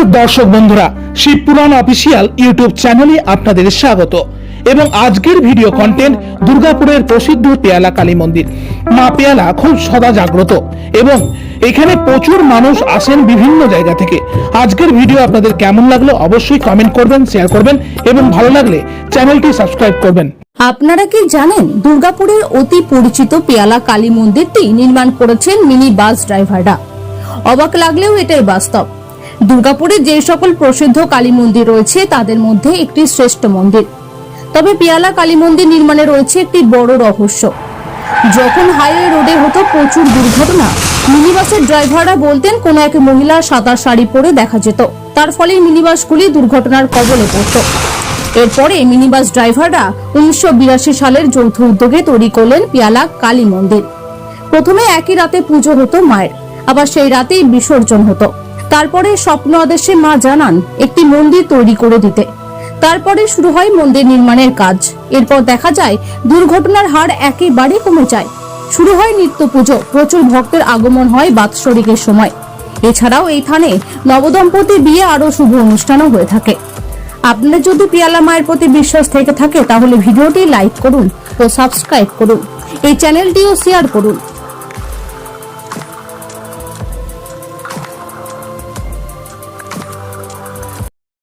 নমস্কার দর্শক বন্ধুরা শিবপুরাণ অফিসিয়াল ইউটিউব চ্যানেলে আপনাদের স্বাগত এবং আজকের ভিডিও কন্টেন্ট দুর্গাপুরের প্রসিদ্ধ পেয়ালা কালী মন্দির। মা পেয়ালা খুব সদা জাগ্রত এবং এখানে প্রচুর মানুষ আসেন বিভিন্ন জায়গা থেকে। আজকের ভিডিও আপনাদের কেমন লাগল অবশ্যই কমেন্ট করবেন শেয়ার করবেন এবং ভালো লাগলে চ্যানেলটি সাবস্ক্রাইব করবেন। আপনারা কি জানেন, দুর্গাপুরের অতি পরিচিত পেয়ালা কালী মন্দিরটি নির্মাণ করেছেন মিনি বাস ড্রাইভাররা। অবাক লাগলেও এটাই বাস্তব। দুর্গাপুরে যে সকল প্রসিদ্ধ কালী মন্দির রয়েছে, তাদের মধ্যে একটি শ্রেষ্ঠ মন্দির। তবে পেয়ালা কালী মন্দির নির্মাণে রয়েছে একটি বড় রহস্য। যখন হাইওয়ে রোডে হতো প্রচুর দুর্ঘটনা, মিনিবাসের ড্রাইভাররা বলতেন, কোনো এক মহিলা সাদা শাড়ি পরে দেখা যেত। তার ফলে মিনিবাসগুলি দুর্ঘটনার কবলে পড়ত। এরপরে মিনিবাস ড্রাইভাররা উনিশশো বিরাশি সালের যৌথ উদ্যোগে তৈরি করলেন পিয়ালা কালী মন্দির। প্রথমে একই রাতে পুজো হতো মায়ের, আবার সেই রাতেই বিসর্জন হতো। তারপরে স্বপ্ন আদেশে মা জানান, একটি মন্দির তৈরি করে দিতে। তারপরে শুরু হয় মন্দির নির্মাণের কাজ। এরপর দেখা যায়, দুর্ঘটনার হার একেবারে কমে যায়। শুরু হয় নিত্য পুজো, প্রচুর ভক্তের আগমন হয় বাৎসরিকের সময়। এছাড়াও এই থানে নবদম্পতি বিয়ে আরও শুভ অনুষ্ঠানও হয়ে থাকে। আপনার যদি পিয়ালা মায়ের প্রতি বিশ্বাস থেকে থাকে, তাহলে ভিডিওটি লাইক করুন ও সাবস্ক্রাইব করুন। এই চ্যানেলটিও শেয়ার করুন।